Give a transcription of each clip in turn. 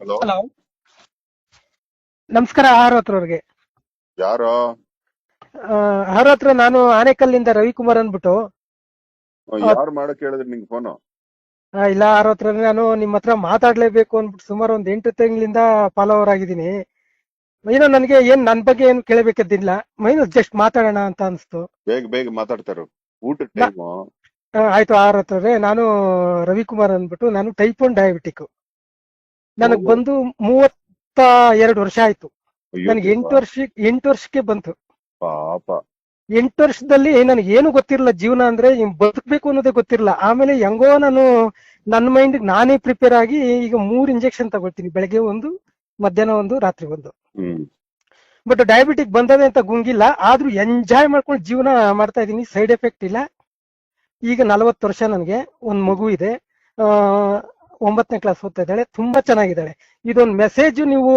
Hello. Hello. ನಮಸ್ಕಾರ ಆಹಾರ ಹತ್ರವ್ರಿಗೆ ಯಾರು? ಆಹಾರ ಹತ್ರ ನಾನು ಆನೇಕಲ್ಲಿಂದ ರವಿಕುಮಾರ್ ಅಂದ್ಬಿಟ್ಟು. ಯಾರು ಮಾಡಕ್ ಹೇಳಿದ್ರಿ ನಿಂಗೆ ಫೋನು ಆ, ಇಲ್ಲ ಆಹಾರ ಹತ್ರ ನಾನು ನಿಮ್ಮ ಹತ್ರ ಮಾತಾಡ್ಲೇಬೇಕು ಅಂದ್ಬಿಟ್ಟು ಸುಮಾರು ಒಂದ್ ಎಂಟು ತಿಂಗಳಿಂದ ಫಾಲೋವರ್ ಆಗಿದ್ದೀನಿ. ಏನೋ ನನಗೆ ಏನ್ ನನ್ ಬಗ್ಗೆ ಏನು ಕೇಳಬೇಕದ್ದಿಲ್ಲ. ಮೈನಸ್ ಜಸ್ಟ್ ಮಾತಾಡೋಣ ಅಂತ ಅನ್ಸ್ತು. ಬೇಗ ಬೇಗ ಮಾತಾಡ್ತಾರ ಊಟದ ಟೈಮು ಆ, ಆಯ್ತು ಆಹಾರ ಹತ್ರವ್ರೆ ನಾನು ರವಿಕುಮಾರ್ ಅಂದ್ಬಿಟ್ಟು ನಾನು ಟೈಪ್ ಒನ್ ಡಯಾಬಿಟಿಕ್. ನನಗ್. ಬಂದು ಮೂವತ್ತ ಎರಡು ವರ್ಷ ಆಯ್ತು. ನನಗೆ ಎಂಟು ವರ್ಷ ಎಂಟು ವರ್ಷಕ್ಕೆ ಬಂತು. ಪಾಪ. ಎಂಟು ವರ್ಷದಲ್ಲಿ ನನಗೆ ಏನು ಗೊತ್ತಿರಲ್ಲ ಜೀವನ ಅಂದ್ರೆ ಬದುಕಬೇಕು ಅನ್ನೋದೇ ಗೊತ್ತಿರಲ್ಲ ಆಮೇಲೆ ಹೆಂಗೋ ನಾನು ನನ್ನ ಮೈಂಡ್ ನಾನೇ ಪ್ರಿಪೇರ್ ಆಗಿ ಈಗ ಮೂರ್ ಇಂಜೆಕ್ಷನ್ ತಗೊಳ್ತೀನಿ. ಬೆಳಗ್ಗೆ ಒಂದು ಮಧ್ಯಾಹ್ನ ಒಂದು ರಾತ್ರಿ ಒಂದು. ಹ್ಮ್. ಬಟ್ ಡಯಾಬಿಟಿಕ್ ಬಂದದೆ ಅಂತ ಗುಂಗಿಲ್ಲ. ಆದ್ರೂ ಎಂಜಾಯ್ ಮಾಡ್ಕೊಂಡು ಜೀವನ ಮಾಡ್ತಾ ಇದೀನಿ ಸೈಡ್ ಎಫೆಕ್ಟ್ ಇಲ್ಲ. ಈಗ ನಲವತ್ತು ವರ್ಷ ನನಗೆ. ಒಂದ್ ಮಗು ಇದೆ. ಆ ಒಂಬತ್ತನೇ ಕ್ಲಾಸ್ ಓದ್ತಾ ಇದ್ದಾಳೆ ತುಂಬಾ ಚೆನ್ನಾಗಿದ್ದಾಳೆ. ಇದೊಂದು ಮೆಸೇಜ್ ನೀವು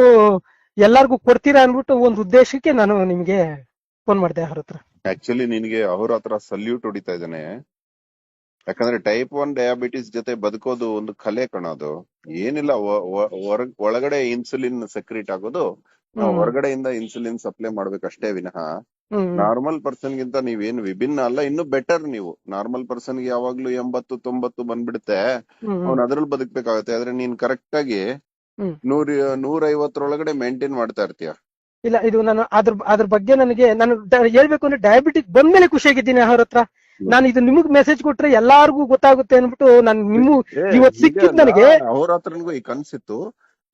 ಎಲ್ಲಾರ್ಗೂ ಕೊಡ್ತೀರಾ ಅನ್ಬಿಟ್ಟು ಒಂದು ಉದ್ದೇಶಕ್ಕೆ ನಾನು ನಿಮ್ಗೆ ಫೋನ್ ಮಾಡಿದೆ ಅವ್ರ ಹತ್ರ. ಆಕ್ಚುಲಿ ನಿನ್ಗೆ ಅವ್ರ ಹತ್ರ ಸಲ್ಯೂಟ್ ಹೊಡಿತಾ ಇದ್ದಾನೆ. ಯಾಕಂದ್ರೆ ಟೈಪ್ ಒನ್ ಡಯಾಬಿಟಿಸ್ ಜೊತೆ ಬದುಕೋದು ಒಂದು ಕಲೆ ಕಣೋದು ಏನಿಲ್ಲ ಒಳಗಡೆ ಇನ್ಸುಲಿನ್ ಸೆಕ್ರಿಟ್ ಆಗೋದು. ನಾವು. ಹೊರಗಡೆಯಿಂದ ಇನ್ಸುಲಿನ್ ಸಪ್ಲೈ ಮಾಡ್ಬೇಕಷ್ಟೇ ವಿನಃ. ನಾರ್ಮಲ್ ಪರ್ಸನ್ ಗಿಂತ ನೀವೇನು ವಿಭಿನ್ನ ಅಲ್ಲ ಇನ್ನು ಬೆಟರ್ ನೀವು. ನಾರ್ಮಲ್ ಪರ್ಸನ್ಗೆ ಯಾವಾಗ್ಲೂ ಎಂಬತ್ತು ತೊಂಬತ್ತು ಬಂದ್ಬಿಡುತ್ತೆ. ಅವ್ನ ಅದ್ರಲ್ಲಿ ಬದುಕ್ಬೇಕಾಗತ್ತೆ. ಆದ್ರೆ ನೀನ್ ಕರೆಕ್ಟ್ ಆಗಿ ನೂರ್ ನೂರ ಐವತ್ತರೊಳಗಡೆ ಮೇಂಟೈನ್ ಮಾಡ್ತಾ ಇರ್ತೀಯ? ಇಲ್ಲ ಇದು ನಾನು ಅದ್ರ ಅದ್ರ ಬಗ್ಗೆ ನನಗೆ ನಾನು ಹೇಳ್ಬೇಕು ಅಂದ್ರೆ ಡಯಾಬಿಟಿಕ್ ಬಂದ್ಮೇಲೆ ಖುಷಿಯಾಗಿದ್ದೀನಿ ಅವ್ರ ಹತ್ರ. ನಾನು ಇದು ನಿಮಗ್ ಮೆಸೇಜ್ ಕೊಟ್ರೆ ಎಲ್ಲಾರ್ಗೂ ಗೊತ್ತಾಗುತ್ತೆ ಅನ್ಬಿಟ್ಟು ನಾನು ನಿಮ್ಮ ಇವತ್ತು ಸಿಕ್ಕಿದ್ ನನಗೆ ಅವ್ರ ಹತ್ರನಿಗೂ ಈ ಕನ್ಸಿತ್ತು.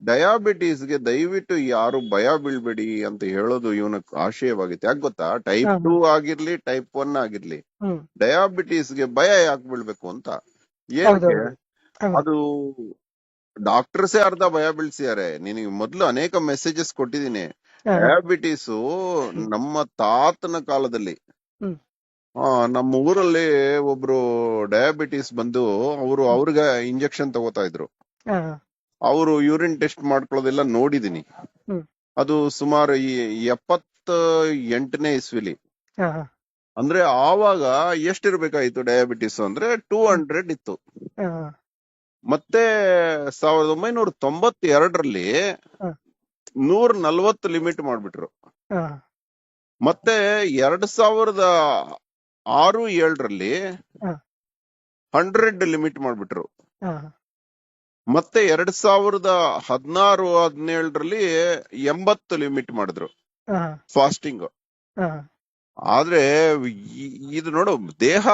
ಡಯಾಬಿಟೀಸ್ಗೆ ದಯವಿಟ್ಟು ಯಾರು ಭಯ ಬೀಳ್ಬೇಡಿ ಅಂತ ಹೇಳೋದು ಇವನ ಆಶಯವಾಗಿತ್ತು. ಯಾಕೆ ಗೊತ್ತಾ? ಟೈಪ್ ಟೂ ಆಗಿರ್ಲಿ ಟೈಪ್ ಒನ್ ಆಗಿರ್ಲಿ. ಡಯಾಬಿಟೀಸ್ಗೆ ಡಯಾಬಿಟೀಸ್ಗೆ ಭಯ ಯಾಕೆ ಬೀಳ್ಬೇಕು ಅಂತ? ಏನಕ್ಕೆ. ಅದು ಡಾಕ್ಟರ್ಸೇ ಅರ್ಧ ಭಯ ಬೀಳ್ಸಿದ್ದಾರೆ ನಿನಗೆ ಮೊದಲು ಅನೇಕ ಮೆಸೇಜಸ್ ಕೊಟ್ಟಿದ್ದೀನಿ. ಡಯಾಬಿಟೀಸ್ ನಮ್ಮ ತಾತನ ಕಾಲದಲ್ಲಿ. ಆ ನಮ್ಮ ಊರಲ್ಲಿ ಒಬ್ರು ಡಯಾಬಿಟಿಸ್ ಬಂದು ಅವರು ಅವ್ರಿಗೆ ಇಂಜೆಕ್ಷನ್ ತಗೋತಾ ಇದ್ರು. ಅವರು ಯೂರಿನ್ ಟೆಸ್ಟ್ ಮಾಡ್ಕೊಳ್ಳೋದೆಲ್ಲ ನೋಡಿದೀನಿ ಅದು ಸುಮಾರು ಈ ಎಪ್ಪತ್ತ ಎಂಟನೇ ಇಸ್ವಿಲಿ ಅಂದ್ರೆ ಆವಾಗ ಎಷ್ಟಿರ್ಬೇಕಾಯ್ತು ಡಯಾಬಿಟಿಸ್ ಅಂದ್ರೆ ಟೂ ಹಂಡ್ರೆಡ್ ಇತ್ತು. ಮತ್ತೆ ಸಾವಿರದ ಒಂಬೈನೂರ ತೊಂಬತ್ತೆರಡರಲ್ಲಿ ಎರಡರಲ್ಲಿ ನೂರ ನಲ್ವತ್ತು ಲಿಮಿಟ್ ಮಾಡ್ಬಿಟ್ರು ಮತ್ತೆ ಎರಡ್ ಸಾವಿರದ ಆರು ಏಳರಲ್ಲಿ ಹಂಡ್ರೆಡ್ ಲಿಮಿಟ್ ಮಾಡ್ಬಿಟ್ರು. ಮತ್ತೆ ಎರಡ್ ಸಾವಿರದ ಹದಿನಾರು ಹದಿನೇಳರಲ್ಲಿ ಎಂಬತ್ತು ಲಿಮಿಟ್ ಮಾಡಿದ್ರು ಫಾಸ್ಟಿಂಗ್ ಆದ್ರೆ ಇದು ನೋಡು ದೇಹ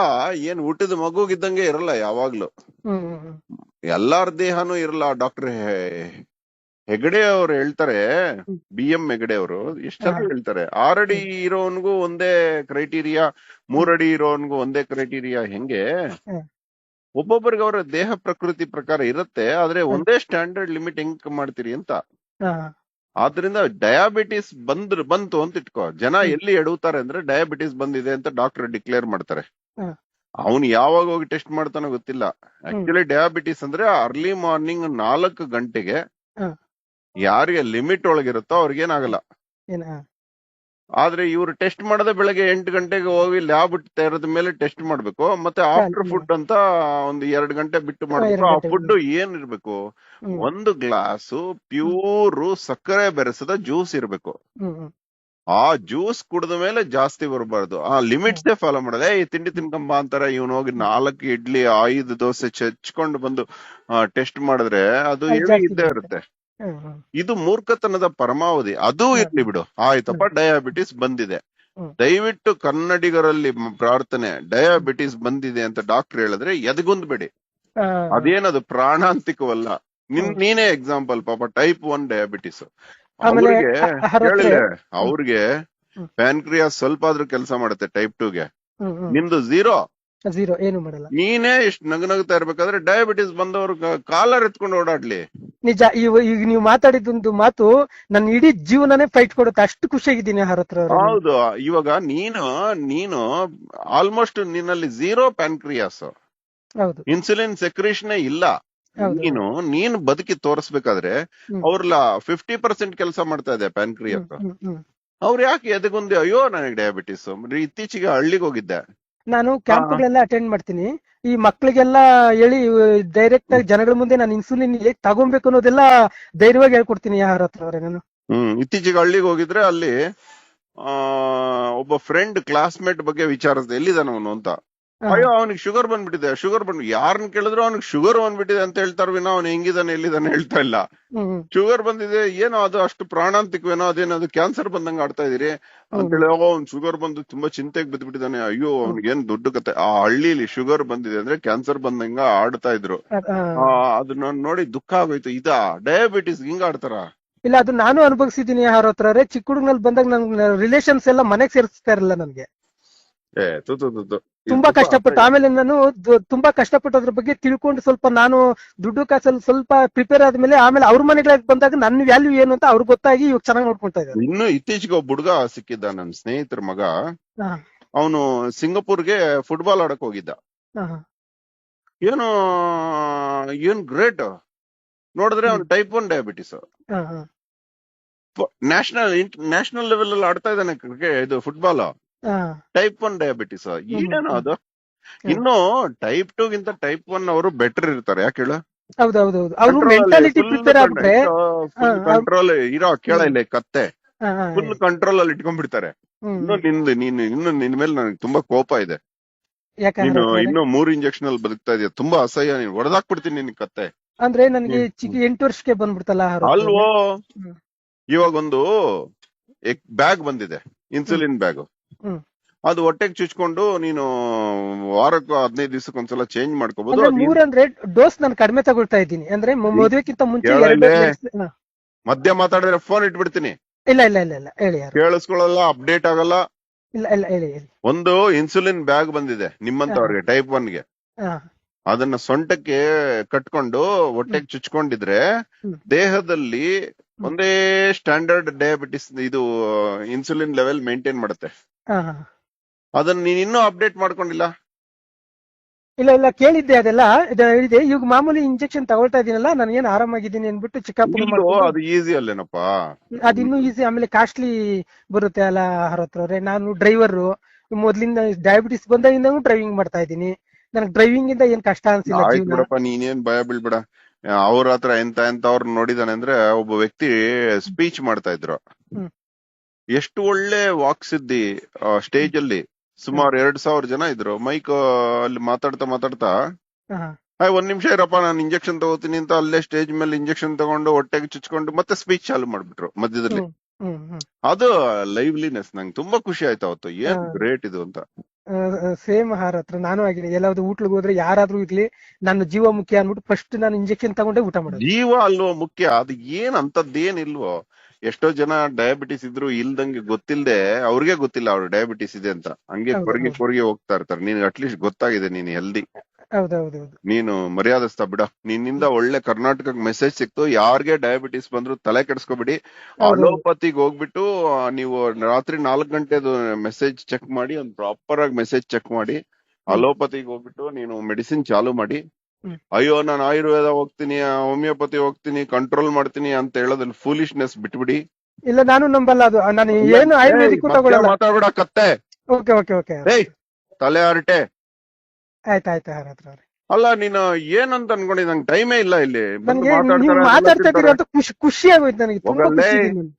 ಏನ್ ಊಟದ ಮಗುಗಿದ್ದಂಗೆ ಇರಲ್ಲ ಯಾವಾಗ್ಲೂ. ಎಲ್ಲಾರ ದೇಹನೂ ಇರಲ್ಲ ಡಾಕ್ಟರ್ ಹೆಗಡೆ ಅವ್ರು ಹೇಳ್ತಾರೆ. ಬಿ ಎಂ ಹೆಗಡೆ ಅವರು ಇಷ್ಟೆಲ್ಲ. ಹೇಳ್ತಾರೆ ಆರಡಿ ಇರೋನ್ಗೂ ಒಂದೇ ಕ್ರೈಟೀರಿಯಾ ಮೂರಡಿ ಇರೋನ್ಗೂ ಒಂದೇ ಕ್ರೈಟೀರಿಯಾ ಹೆಂಗೆ. ಒಬ್ಬೊಬ್ಬರಿಗೆ ಅವರ ದೇಹ ಪ್ರಕೃತಿ ಪ್ರಕಾರ ಇರುತ್ತೆ ಆದ್ರೆ ಒಂದೇ ಸ್ಟ್ಯಾಂಡರ್ಡ್ ಲಿಮಿಟ್ ಹೆಂಗ್ ಮಾಡ್ತೀರಿ ಅಂತ. ಆದ್ರಿಂದ ಡಯಾಬಿಟಿಸ್ ಬಂದ್ರ ಬಂತು ಅಂತ ಇಟ್ಕೋ. ಜನ ಎಲ್ಲಿ ಎಡುತ್ತಾರೆ ಅಂದ್ರೆ ಡಯಾಬಿಟಿಸ್ ಬಂದಿದೆ ಅಂತ ಡಾಕ್ಟರ್ ಡಿಕ್ಲೇರ್ ಮಾಡ್ತಾರೆ. ಅವನು ಯಾವಾಗ ಹೋಗಿ ಟೆಸ್ಟ್ ಮಾಡ್ತಾನೋ ಗೊತ್ತಿಲ್ಲ. ಆಕ್ಚುಲಿ ಡಯಾಬಿಟಿಸ್ ಅಂದ್ರೆ ಅರ್ಲಿ ಮಾರ್ನಿಂಗ್ ನಾಲ್ಕು ಗಂಟೆಗೆ. ಯಾರಿಗೆ ಲಿಮಿಟ್ ಒಳಗಿರುತ್ತೋ ಅವ್ರಿಗೇನಾಗಲ್ಲ. ಆದ್ರೆ ಇವ್ರು ಟೆಸ್ಟ್ ಮಾಡದೆ ಬೆಳಗ್ಗೆ ಎಂಟು ಗಂಟೆಗೆ ಹೋಗಿ ಲ್ಯಾಬ್ ತೆರೆದ ಮೇಲೆ ಟೆಸ್ಟ್ ಮಾಡ್ಬೇಕು ಮತ್ತೆ ಆಫ್ಟರ್ ಫುಡ್ ಅಂತ ಒಂದು ಎರಡು ಗಂಟೆ ಬಿಟ್ಟು ಮಾಡ್ಬೇಕು. ಆ ಫುಡ್ ಏನ್ ಇರ್ಬೇಕು? ಒಂದು ಗ್ಲಾಸ್ ಪ್ಯೂರ್ ಸಕ್ಕರೆ ಬೆರೆಸದ ಜ್ಯೂಸ್ ಇರ್ಬೇಕು. ಆ ಜ್ಯೂಸ್ ಕುಡಿದ ಮೇಲೆ ಜಾಸ್ತಿ ಬರಬಾರ್ದು. ಆ ಲಿಮಿಟ್ಸ್ ಫಾಲೋ ಮಾಡದೆ ಈ ತಿಂಡಿ ತಿನ್ಕಂಬ ಅಂತಾರೆ. ಇವನು ಹೋಗಿ ನಾಲ್ಕು ಇಡ್ಲಿ ಐದು ದೋಸೆ ಚಚ್ಕೊಂಡು ಬಂದು ಟೆಸ್ಟ್ ಮಾಡಿದ್ರೆ ಅದು ಇದ್ದೇ ಇರುತ್ತೆ. ಇದು ಮೂರ್ಖತನದ ಪರಮಾವಧಿ. ಅದು. ಇರ್ಲಿ ಬಿಡು. ಆಯ್ತಪ್ಪ? ಡಯಾಬಿಟಿಸ್ ಬಂದಿದೆ. ದಯವಿಟ್ಟು ಕನ್ನಡಿಗರಲ್ಲಿ ಪ್ರಾರ್ಥನೆ ಡಯಾಬಿಟಿಸ್ ಬಂದಿದೆ ಅಂತ ಡಾಕ್ಟರ್ ಹೇಳಿದ್ರೆ ಎದಗುಂದ್ಬೇಡಿ. ಅದೇನದು? ಪ್ರಾಣಾಂತಿಕವಲ್ಲ. ನಿನ್. ನೀನೇ ಎಕ್ಸಾಂಪಲ್ ಪಾಪ ಟೈಪ್ ಒನ್ ಡಯಾಬಿಟಿಸ್. ಅವ್ರಿಗೆ ಹೇಳಿದೆ ಅವ್ರಿಗೆ. ಪ್ಯಾನ್ಕ್ರಿಯಾಸ್ ಸ್ವಲ್ಪ ಆದ್ರೂ ಕೆಲಸ ಮಾಡುತ್ತೆ ಟೈಪ್ ಟೂಗೆ. ನಿಮ್ದು ಝೀರೋ. ಝೀರೋ ಏನು ಮಾಡಲ್ಲ. ನೀನೇ ಇಷ್ಟು ನಗನಗ್ತಾ ಇರ್ಬೇಕಾದ್ರೆ ಡಯಾಬಿಟಿಸ್ ಬಂದವರು ಕಾಲರ್ ಎತ್ಕೊಂಡು ಓಡಾಡ್ಲಿ. ನಿಜ ಇವ ಈಗ ನೀವು ಮಾತಾಡಿದೊಂದು ಮಾತು ನನ್ನ ಇಡೀ ಜೀವನನೇ ಫೈಟ್ ಕೊಡುತ್ತೆ. ಅಷ್ಟು ಖುಷಿಯಾಗಿದ್ದೀನಿ ಹರ ಹತ್ರ ಅವ್ರೆ. ಹೌದು ಇವಾಗ ನೀನು ನೀನು ಆಲ್ಮೋಸ್ಟ್ ನಿನ್ನಲ್ಲಿ ಝೀರೋ ಪ್ಯಾನ್ಕ್ರಿಯಾಸ್ ಹೌದು. ಇನ್ಸುಲಿನ್ ಸೆಕ್ರೇಷನ್ ಇಲ್ಲ. ಹೌದು. ನೀನು ನೀನ್ ಬದುಕಿ ತೋರಿಸ್ಬೇಕಾದ್ರೆ ಹ್ಮ್. ಅವ್ರಲ್ಲ ಫಿಫ್ಟಿ ಪರ್ಸೆಂಟ್ ಕೆಲಸ ಮಾಡ್ತಾ ಇದೆ ಪ್ಯಾನ್ಕ್ರಿಯಾಸ್ ಹ್ಮ್, ಹ್ಮ್, ಹ್ಮ್. ಅವ್ರು ಯಾಕೆ ಎದಗೊಂದು ಅಯ್ಯೋ ನನಗೆ ಡಯಾಬಿಟಿಸ್ ಇತ್ತೀಚೆಗೆ ಹಳ್ಳಿಗೆ ಹೋಗಿದ್ದೆ. ನಾನು ಕ್ಯಾಂಪ್ಗಳೆಲ್ಲ ಅಟೆಂಡ್ ಮಾಡ್ತೀನಿ. ಈ ಮಕ್ಳಿಗೆಲ್ಲ ಹೇಳಿ ಡೈರೆಕ್ಟ್ ಆಗಿ ಜನಗಳ ಮುಂದೆ ನಾನು ಇನ್ಸುಲಿನ್ ಹೇಗ್ ತಗೊಬೇಕು ಅನ್ನೋದೆಲ್ಲ ಧೈರ್ಯವಾಗಿ ಹೇಳ್ಕೊಡ್ತೀನಿ ಯಾರ ಹತ್ರ ಅವ್ರೆ ನಾನು. ಹ್ಮ್ ಇತ್ತೀಚೆಗೆ ಹಳ್ಳಿಗೆ ಹೋಗಿದ್ರೆ ಅಲ್ಲಿ ಆ ಒಬ್ಬ ಫ್ರೆಂಡ್ ಕ್ಲಾಸ್ಮೇಟ್ ಬಗ್ಗೆ ವಿಚಾರಿಸಿದೆ. ಎಲ್ಲಿದಾನ ಅವನು ಅಂತ? ಅಯ್ಯೋ ಅವನಿಗೆ ಶುಗರ್ ಬಂದ್ಬಿಟ್ಟಿದೆ. ಶುಗರ್ ಬಂದ್ ಯಾರನ್ನ ಕೇಳಿದ್ರು ಅವ್ನಿಗೆ ಶುಗರ್ ಬಂದ್ಬಿಟ್ಟಿದೆ ಅಂತ ಹೇಳ್ತಾರ ವಿನ. ಅವ್ನು ಹೆಂಗಿದಾನೆ ಎಲ್ಲಿದಾನೆ ಹೇಳ್ತಾ ಇಲ್ಲ. ಶುಗರ್ ಬಂದಿದೆ ಏನೋ ಅದು ಅಷ್ಟು ಪ್ರಾಣಾಂತಿಕವೇನೋ ಅದೇನೋ ಅದು ಕ್ಯಾನ್ಸರ್ ಬಂದಂಗ ಆಡ್ತಾ ಇದೀರಿ ಅಂತೇಳಿ ಅವ್ನ್ ಶುಗರ್ ಬಂದು ತುಂಬಾ ಚಿಂತೆಗೆ ಬಿದ್ದ್ಬಿಟ್ಟಿದಾನೆ ಅಯ್ಯೋ ಅವ್ನಿಗೇನ್ ದೊಡ್ಡ ಕತೆ. ಆ ಹಳ್ಳಿಲಿ ಶುಗರ್ ಬಂದಿದೆ ಅಂದ್ರೆ ಕ್ಯಾನ್ಸರ್ ಬಂದಂಗ ಆಡ್ತಾ ಇದ್ರು. ಅದನ್ನ ನೋಡಿ ದುಃಖ ಆಗೋಯ್ತು. ಇದಾ? ಡಯಾಬಿಟಿಸ್ ಹಿಂಗ ಆಡ್ತಾರ? ಇಲ್ಲ ಅದು ನಾನು ಅನುಭವಿಸಿದೀನಿ ಯಾರ ಹತ್ರ ಚಿಕ್ಕ ಹುಡುಗನಲ್ಲಿ ಬಂದಾಗ ನನ್ ರಿಲೇಷನ್ಸ್ ಎಲ್ಲ ಮನೆಗ್ ಸೇರಿಸ್ತಾ ಇರಲಿಲ್ಲ ನನ್ಗೆ. ಏ ತು ತು ತು ತು. ಇದು ತುಂಬಾ ಕಷ್ಟಪಟ್ಟು ಆಮೇಲೆ ನಾನು ತುಂಬಾ ಕಷ್ಟಪಟ್ಟು ಅದ್ರ ಬಗ್ಗೆ ತಿಳ್ಕೊಂಡು ಸ್ವಲ್ಪ ನಾನು ದುಡ್ಡು ಕಾಸಲ್ಲಿ ಸ್ವಲ್ಪ ಪ್ರಿಪೇರ್ ಆದ್ಮೇಲೆ ಆಮೇಲೆ ಅವ್ರ ಮನೆಗಳಿಗೆ ಬಂದಾಗ ನನ್ನ ವ್ಯಾಲ್ಯೂ ಏನು ಅಂತ ಅವ್ರಿಗೆ ಗೊತ್ತಾಗಿ ಇವಾಗ ಚೆನ್ನಾಗಿ ನೋಡ್ಕೊಳ್ತಾ ಇದ್ದಾರೆ. ಇನ್ನು ಇತ್ತೀಚೆಗೆ ಒಬ್ಬ ಹುಡುಗ ಸಿಕ್ಕಿದ್ದ ನನ್ ಸ್ನೇಹಿತರ ಮಗ. ಅವನು ಸಿಂಗಪುರ್ಗೆ ಫುಟ್ಬಾಲ್ ಆಡಕ್ ಹೋಗಿದ್ದ. ಏನು ಏನ್ ಗ್ರೇಟ್ ನೋಡಿದ್ರೆ ಅವ್ನು type one diabetes. National national level ಅಲ್ಲಿ ಆಡ್ತಾ ಇದ್ದಾನೆ ಕ್ರಿಕೆಟ್ ಇದು ಫುಟ್ಬಾಲ್ ಟೈಪ್ ಒನ್ ಡಯಾಬಿಟಿಸ್ ಏನೇನು ಅದು? ಇನ್ನು ಟೈಪ್ ಟೂ ಗಿಂತ ಟೈಪ್ ಒನ್ ಅವರು ಬೆಟರ್ ಇರ್ತಾರೆ ಯಾಕೆ ಹೇಳು? ಹೌದು ಹೌದು ಹೌದು ಅವ್ರು ಮೆಂಟಾಲಿಟಿ ಪ್ರಿಪೇರ್ ಆಗ್ಬಿಟ್ರೆ ಹಾ, ಕಂಟ್ರೋಲ್ ಇರೋ ಕೇಳ ಇಲ್ಲ ಕತ್ತೆ. ಫುಲ್ ಕಂಟ್ರೋಲ್ ಅಲ್ಲಿ ಇಟ್ಕೊಂಡ್ಬಿಡ್ತಾರೆ. ಬಿಡ್ತಾರೆ ಇನ್ನು ನಿಂದು ನೀನು ಇನ್ನು ನಿನ್ ಮೇಲೆ ನನಗೆ ತುಂಬಾ ಕೋಪ ಇದೆ. ಯಾಕಂದ್ರೆ ನೀನು ಇನ್ನು ಮೂರ್ ಇಂಜೆಕ್ಷನ್ ಅಲ್ಲಿ ಬದುಕ್ತಾ ಇದೆಯಾ. ತುಂಬಾ ಅಸಹ್ಯ ನೀನು. ಹೊಡೆದಾಕ್ಬಿಡ್ತೀನಿ ನಿನ್ ಕತ್ತೆ. ಅಂದ್ರೆ ನನಗೆ. ಎಂಟು ವರ್ಷಕ್ಕೆ ಬಂದ್ಬಿಡ್ತಲ್ಲ ಅಲ್ವೋ. ಇವಾಗ ಒಂದು ಬ್ಯಾಗ್ ಬಂದಿದೆ. Insulin bag. ಅದು ಹೊಟ್ಟೆಗೆ ಚುಚ್ಕೊಂಡು ನೀನು ವಾರಕ್ಕೂ ಹದಿನೈದು ದಿವಸಕ್ಕೆ ಒಂದ್ಸಲ ಚೇಂಜ್ ಮಾಡ್ಕೋಬಹುದು ಅಂದ್ರೆ ಮೂರ್ ಅಂದ್ರೆ ಡೋಸ್ ನಾನು ಕಡಿಮೆ ತಗೊಳ್ತಾ ಇದ್ದೀನಿ. ಅಂದ್ರೆ ಮ- ಮದುವೆಕ್ಕಿಂತ ಮುಂಚೆ ಕೇಳ ಎರಡು ಇಲ್ಲೇ. dose- ಹಾ. ಮಧ್ಯ ಮಾತಾಡಿದ್ರೆ ಫೋನ್ ಇಟ್ಬಿಡ್ತೀನಿ. ಇಲ್ಲ ಇಲ್ಲ ಇಲ್ಲ ಇಲ್ಲ. ಹೇಳಿ ಯಾರು? ಕೇಳಿಸ್ಕೊಳ್ಳಲ್ಲ ಅಪ್ಡೇಟ್ ಆಗಲ್ಲ. ಇಲ್ಲ ಇಲ್ಲ ಹೇಳಿ ಹೇಳಿ. ಒಂದು ಇನ್ಸುಲಿನ್ ಬ್ಯಾಗ್ ಬಂದಿದೆ ನಿಮ್ಮಂತವ್ರಿಗೆ ಟೈಪ್ ಒನ್ಗೆ ಹಾ. ಅದನ್ನ ಸೊಂಟಕ್ಕೆ ಕಟ್ಕೊಂಡು ಹೊಟ್ಟೆಗೆ ಚುಚ್ಕೊಂಡಿದ್ರೆ ಹ್ಮ್. ದೇಹದಲ್ಲಿ ಒಂದೇ ಸ್ಟ್ಯಾಂಡರ್ಡ್ ಡಯಾಬಿಟಿಸ್ ಇದು ಇನ್ಸುಲಿನ್ ಲೆವೆಲ್ ಮೇಂಟೈನ್ ಮಾಡುತ್ತೆ. ಅದನ್ನ ನೀನ್ ಇನ್ನೂ ಅಪ್ಡೇಟ್ ಮಾಡ್ಕೊಂಡಿಲ್ಲ? ಇಲ್ಲ ಇಲ್ಲ ಕೇಳಿದ್ದೆ ಅದೆಲ್ಲ. ಇದು ಇದೆ ಇವಾಗ ಮಾಮೂಲಿ ಇಂಜೆಕ್ಷನ್ ತಗೊಳ್ತಾ ಇದೀನಲ್ಲ ನಾನು ಏನ್ ಆರಾಮಾಗಿದ್ದೀನಿ ಅನ್ಬಿಟ್ಟು ಚಿಕ್ಕಪ್ಪ ಅದು ಈಸಿ ಅಲ್ಲೇನಪ್ಪ? ಅದಿನ್ನೂ ಈಸಿ ಆಮೇಲೆ ಕಾಸ್ಟ್ಲಿ ಬರುತ್ತೆ ಅಲ್ಲ ಆಹಾರ ಹತ್ರ. ಅವ್ರೆ ನಾನು ಡ್ರೈವರ್ ಮೊದ್ಲಿಂದ ಡಯಾಬಿಟಿಸ್ ಬಂದಾಗಿಂದ ಡ್ರೈವಿಂಗ್ ಮಾಡ್ತಾ ಇದ್ದೀನಿ. ನನಗೆ ಡ್ರೈವಿಂಗ್ ಇಂದ ಏನ್ ಕಷ್ಟ ಅನ್ಸಿಲ್ಲ ಆಯ್ತು ಜೀವನ. ಬಿಡಪ್ಪ ನೀನೇನ್ ಭಯ ಬೀಳ್ಬೇಡ. ಅವ್ರ ಹತ್ರ ಎಂತ ಎಂತ ಅವ್ರ ನೋಡಿದಾನೆ ಅಂದ್ರೆ ಒಬ್ಬ ವ್ಯಕ್ತಿ ಸ್ಪೀಚ್ ಮಾಡ್ತಾ ಇದ್ರು. ಹ್ಮ್. ಎಷ್ಟು ಒಳ್ಳೆ ವಾಕ್ಸ್ ಇದ್ದಿ ಸ್ಟೇಜ್ ಅಲ್ಲಿ? ಸುಮಾರು ಎರಡ್ ಸಾವಿರ ಜನ ಇದ್ರು. ಮೈಕ್ ಅಲ್ಲಿ ಮಾತಾಡ್ತಾ ಮಾತಾಡ್ತಾ ಹಾಯ್ ಒಂದ್ ನಿಮಿಷ ಇರಪ್ಪ ನಾನು ಇಂಜೆಕ್ಷನ್ ತಗೋತೀನಿ ಅಂತ ಅಲ್ಲೇ ಸ್ಟೇಜ್ ಮೇಲೆ ಇಂಜೆಕ್ಷನ್ ತಗೊಂಡು ಹೊಟ್ಟೆಗೆ ಚುಚ್ಕೊಂಡು ಮತ್ತೆ ಸ್ಪೀಚ್ ಚಾಲು ಮಾಡ್ಬಿಟ್ರು ಮಧ್ಯದಲ್ಲಿ. ಅದು ಲೈವ್ಲಿನೆಸ್ ನಂಗೆ ತುಂಬಾ ಖುಷಿ ಆಯ್ತು ಅವತ್ತು. ಏನ್. ಗ್ರೇಟ್ ಇದು ಅಂತ. ಸೇಮ್ ಆಹಾರ ಹತ್ರ ನಾನು ಆಗಿದೆ ಎಲ್ಲಾದ್ರೂ ಊಟ್ಲಿಗೆ ಹೋದ್ರೆ ಯಾರಾದ್ರೂ ಇರ್ಲಿ ನನ್ನ ಜೀವ ಮುಖ್ಯ ಅನ್ಬಿಟ್ಟು ಫಸ್ಟ್ ನಾನು ಇಂಜೆಕ್ಷನ್ ತಗೊಂಡೆ ಊಟ ಮಾಡೋದು. ಜೀವ ಅಲ್ವೋ ಮುಖ್ಯ? ಅದು ಏನ್ ಅಂತದ್ದೇನಿಲ್ವೋ ಎಷ್ಟೋ ಜನ ಡಯಾಬಿಟಿಸ್ ಇದ್ರು ಇಲ್ದಂಗೆ ಗೊತ್ತಿಲ್ಲದೆ ಅವ್ರಿಗೆ ಗೊತ್ತಿಲ್ಲ ಅವ್ರು ಡಯಾಬಿಟಿಸ್ ಇದೆ ಅಂತ. ಹಂಗೆ ಹೊರಗೆ ಕೊರಗಿ ಕೊರಗಿ ಹೋಗ್ತಾ ಇರ್ತಾರೆ. ನೀನ್ ಅಟ್ಲೀಸ್ಟ್ ಗೊತ್ತಾಗಿದೆ ನೀನ್ ಹೆಲ್ದಿ ನೀನು ಮರ್ಯಾದಸ್ತ ಬಿಡ. ನಿನ್ನಿಂದ ಒಳ್ಳೆ ಕರ್ನಾಟಕಕ್ಕೆ ಮೆಸೇಜ್ ಸಿಕ್ತು. ಯಾರ್ಗೆ ಡಯಾಬಿಟಿಸ್ ಬಂದ್ರು ತಲೆ ಕೆಡಿಸ್ಕೊಬಿಡಿ. ಅಲೋಪತಿಗೆ ಹೋಗ್ಬಿಟ್ಟು ನೀವು ರಾತ್ರಿ ನಾಲ್ಕು ಗಂಟೆದು ಮೆಸೇಜ್ ಚೆಕ್ ಮಾಡಿ ಒಂದು ಪ್ರಾಪರ್ ಆಗಿ ಮೆಸೇಜ್ ಚೆಕ್ ಮಾಡಿ ಅಲೋಪತಿಗೆ ಹೋಗ್ಬಿಟ್ಟು ನೀನು ಮೆಡಿಸಿನ್ ಚಾಲು ಮಾಡಿ. ಅಯ್ಯೋ ನಾನು ಆಯುರ್ವೇದ ಹೋಗ್ತೀನಿ ಹೋಮಿಯೋಪತಿ ಹೋಗ್ತೀನಿ ಕಂಟ್ರೋಲ್ ಮಾಡ್ತೀನಿ ಅಂತ ಹೇಳೋದ್ರಲ್ಲಿ ಫೂಲಿಶ್ನೆಸ್ ಬಿಟ್ಬಿಡಿ. ಇಲ್ಲ ನಾನು ನಂಬಲ್ಲ ಅದು. ನಾನು ಏನು ಆಯುರ್ವೇದಿಕ್ ತಗೊಳ್ಳಲ್ಲ ಮಾತಾಡ್ಬೇಡ ಕತ್ತೆ. ಓಕೆ ಓಕೆ ಓಕೆ ಏಯ್ ತಲೆ ಹರಟೆ. ಆಯ್ತು ಆಯ್ತು ಹರತ್ರ ಅಲ್ಲ ನೀನು ಏನಂತ ಅನ್ಕೊಂಡಿ ನಂಗೆ ಟೈಮೇ ಇಲ್ಲ ಇಲ್ಲಿ. ಮಾತಾಡ್ತಾ ಖುಷಿ ಖುಷಿ ಆಗೋಯ್ತು ನನಗೆ.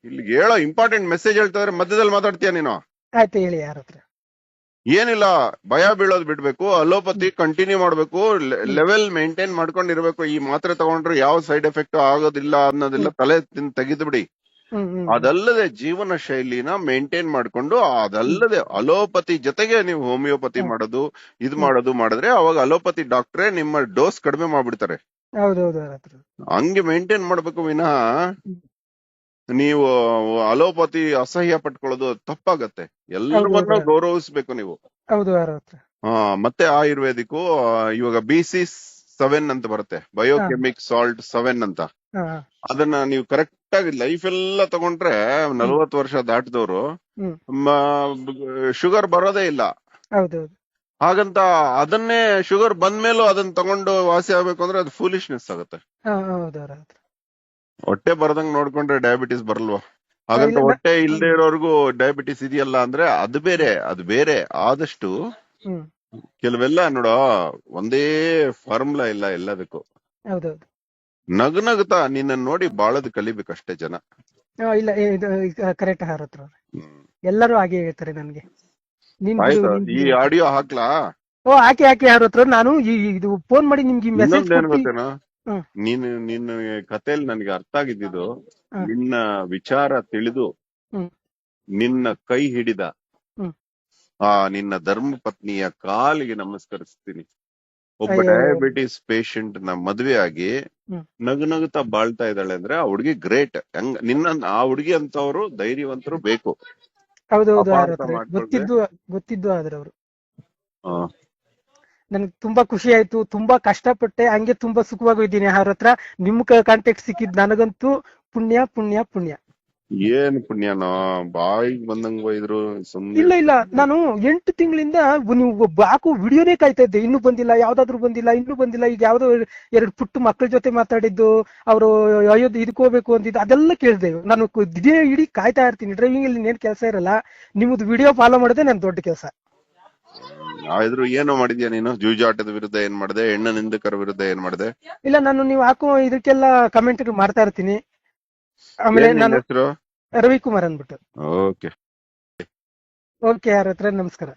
ಇಲ್ಲಿ ಹೇಳೋ ಇಂಪಾರ್ಟೆಂಟ್ ಮೆಸೇಜ್ ಹೇಳ್ತಾ ಇದ್ರೆ ಮಧ್ಯದಲ್ಲಿ ಮಾತಾಡ್ತೀಯ ನೀನು? ಆಯ್ತು ಹೇಳಿ ಯಾರ ಹತ್ರ. ಏನಿಲ್ಲ ಭಯ ಬೀಳೋದ್ ಬಿಡ್ಬೇಕು ಅಲೋಪತಿ ಕಂಟಿನ್ಯೂ ಮಾಡ್ಬೇಕು ಲೆವೆಲ್ ಮೇಂಟೈನ್ ಮಾಡ್ಕೊಂಡಿರ್ಬೇಕು ಈ ಮಾತ್ರೆ ತಗೊಂಡ್ರೆ ಯಾವ ಸೈಡ್ ಎಫೆಕ್ಟ್ ಆಗೋದಿಲ್ಲ ಅನ್ನೋದಿಲ್ಲ ತಲೆ ತೆಗೆದು ಬಿಡಿ. ಅದಲ್ಲದೆ ಜೀವನ ಶೈಲಿನ ಮೇಂಟೈನ್ ಮಾಡ್ಕೊಂಡು ಅದಲ್ಲದೆ ಅಲೋಪತಿ ಜೊತೆಗೆ ನೀವು ಹೋಮಿಯೋಪತಿ ಹ್ಮ್. ಮಾಡೋದು ಇದ್ ಮಾಡೋದು ಮಾಡಿದ್ರೆ ಅವಾಗ ಅಲೋಪತಿ ಡಾಕ್ಟ್ರೇ ನಿಮ್ಮ ಡೋಸ್ ಕಡಿಮೆ ಮಾಡ್ಬಿಡ್ತಾರೆ. ಹಂಗೆ ಮೇಂಟೈನ್ ಮಾಡ್ಬೇಕು ವಿನಃ. ನೀವು ಅಲೋಪತಿ ಅಸಹ್ಯ ಪಟ್ಕೊಳ್ಳೋದು ತಪ್ಪಾಗತ್ತೆ. ಎಲ್ಲರನ್ನೂ. ಗೌರವಿಸ್ಬೇಕು ನೀವು. ಹೌದು ಮತ್ತೆ ಆಯುರ್ವೇದಿಕ್ ಇವಾಗ ಬಿ ಸಿ ಸೆವೆನ್ ಅಂತ ಬರುತ್ತೆ. ಬಯೋಕೆಮಿಕ್ ಸಾಲ್ಟ್ ಸೆವೆನ್ ಅಂತ. ಅದನ್ನ ನೀವು ಕರೆಕ್ಟ್ ಆಗಿ ಲೈಫ್ ಎಲ್ಲ ತಗೊಂಡ್ರೆ ನಲ್ವತ್ತು ವರ್ಷ ದಾಟಿದವರು ಶುಗರ್ ಬರೋದೇ ಇಲ್ಲ. ಹಾಗಂತ ಅದನ್ನೇ ಶುಗರ್ ಬಂದ್ಮೇಲೂ ಅದನ್ನ ತಗೊಂಡು ವಾಸಿ ಆಗ್ಬೇಕು ಅಂದ್ರೆ ಅದು ಫೂಲಿಶ್ನೆಸ್ ಆಗುತ್ತೆ ಹಾ ಹೌದು ಅವ್ರ ಹತ್ರ ಹೊಟ್ಟೆ ಬರದಂಗ್ ನೋಡ್ಕೊಂಡ್ರೆ ಡಯಾಬಿಟಿಸ್ ಬರಲ್ವಾ? ಹಾಗಂತ ಹೊಟ್ಟೆ ಇಲ್ಲದೆ ಇರೋರ್ಗು ಡಯಾಬಿಟಿಸ್ ಇದೆಯಲ್ಲ ಅಂದ್ರೆ ಅದು ಬೇರೆ ಅದು ಬೇರೆ. ಆದಷ್ಟು ಕೆಲವೆಲ್ಲ ನೋಡೋ ಒಂದೇ ಫಾರ್ಮುಲಾ ಇಲ್ಲ ಎಲ್ಲದಕ್ಕೂ. ನಗ ನಗು ನಗುತ್ತಾ ನಿನ್ನ ನೋಡಿ ಬಾಳದ್ ಕಲಿಬೇಕಷ್ಟೇ ಜನ. ಇಲ್ಲ ಕರೆಕ್ಟ್ ಹಾರ ಹತ್ರ ಹ್ಮ್. ಎಲ್ಲರೂ ಹಾಗೆ ಹೇಳ್ತಾರೆ ನನ್ಗೆ. ಈ ಆಡಿಯೋ ಹಾಕ್ಲಾ? ಓ ಹಾಕಿ ಹಾಕಿ ಯಾರ ಹತ್ರ ನಾನು ಇದು ಫೋನ್ ಮಾಡಿ ನಿಮ್ಗೆ ಮೆಸೇಜ್ ನೀನು ನಿನ್ನ ಕಥೆಯಲ್ಲಿ ನನಗೆ ಅರ್ಥ ಆಗಿದ್ದು ನಿನ್ನ ವಿಚಾರ ತಿಳಿದು ನಿನ್ನ ಕೈ ಹಿಡಿದ ಆ ನಿನ್ನ ಧರ್ಮ ಪತ್ನಿಯ ಕಾಲಿಗೆ ನಮಸ್ಕರಿಸ್ತೀನಿ. ಒಬ್ಬ ಡಯಾಬಿಟಿಸ್ ಪೇಷಂಟ್ನ ಮದ್ವೆ ಆಗಿ ನಗು ನಗುತ್ತಾ ಬಾಳ್ತಾ ಇದ್ದಾಳೆ ಅಂದ್ರೆ ಆ ಹುಡುಗಿ ಗ್ರೇಟ್ ಹೆಂಗ್ ನಿನ್ನ ಆ ಹುಡುಗಿ ಅಂತವ್ರು ಧೈರ್ಯವಂತರು ಬೇಕು. ಗೊತ್ತಿದ್ದು ಗೊತ್ತಿದ್ದು ಆದ್ರೆ ಅವರು. ಆ, ನನ್ಗೆ ತುಂಬಾ ಖುಷಿ ಆಯ್ತು ತುಂಬಾ ಕಷ್ಟಪಟ್ಟೆ ಹಂಗೆ ತುಂಬಾ ಸುಖವಾಗೂ ಇದ್ದೀನಿ ಅವ್ರ ಹತ್ರ. ನಿಮ್ ಕಾಂಟ್ಯಾಕ್ಟ್ ಸಿಕ್ಕಿದ್ ನನಗಂತೂ ಪುಣ್ಯ ಪುಣ್ಯ ಪುಣ್ಯ. ಏನ್ ಪುಣ್ಯನೋ ಬಾಯಿಗೆ ಬಂದಂಗ್ ಬೈದ್ರು ಸುಮ್ನೆ ಇಲ್ಲ ಇಲ್ಲ. ನಾನು ಎಂಟು ತಿಂಗಳಿಂದ ನೀವು ಬಾಕು ಹಾಕೋ ವಿಡಿಯೋನೇ ಕಾಯ್ತಾ ಇದ್ದೆ. ಇನ್ನೂ ಬಂದಿಲ್ಲ ಯಾವ್ದಾದ್ರು ಬಂದಿಲ್ಲ ಇನ್ನೂ ಬಂದಿಲ್ಲ. ಈಗ ಯಾವ್ದೋ ಎರಡು ಪುಟ್ಟ ಮಕ್ಕಳ ಜೊತೆ ಮಾತಾಡಿದ್ದು ಅವರು ಅಯೋಧ್ಯೆ ಇದಕ್ಕೆ ಹೋಗ್ಬೇಕು ಅಂತಿದ್ದು ಅದೆಲ್ಲ ಕೇಳಿದೆ. ನಾನು ಇದೇ ಇಡೀ ಕಾಯ್ತಾ ಇರ್ತೀನಿ. ಡ್ರೈವಿಂಗ್ ಅಲ್ಲಿ ಏನ್ ಕೆಲಸ ಇರಲ್ಲ. ನಿಮ್ದು ವಿಡಿಯೋ ಫಾಲೋ ಮಾಡೋದೇ ನನ್ ದೊಡ್ಡ ಕೆಲಸ. ಆದ್ರೂ ಏನೋ ಮಾಡಿದ್ಯಾ ನೀನು? ಜೂಜಾಟದ ವಿರುದ್ಧ ಏನ್ ಮಾಡಿದೆ? ಹೆಣ್ಣು ನಿಂದಕರ ವಿರುದ್ಧ ಏನ್ ಮಾಡಿದೆ? ಇಲ್ಲ ನಾನು ನೀವು ಹಾಕೋ ಇದಕ್ಕೆಲ್ಲ ಕಮೆಂಟ್ ಮಾಡ್ತಾ ಇರ್ತೀನಿ. ಆಮೇಲೆ ನಿನ್ ನಾನು ಹೆಸರು? ರವಿಕುಮಾರ್ ಅಂದ್ಬಿಟ್ಟು. ಓಕೆ. ಓಕೆ ಯಾರ ಹತ್ರ? ನಮಸ್ಕಾರ.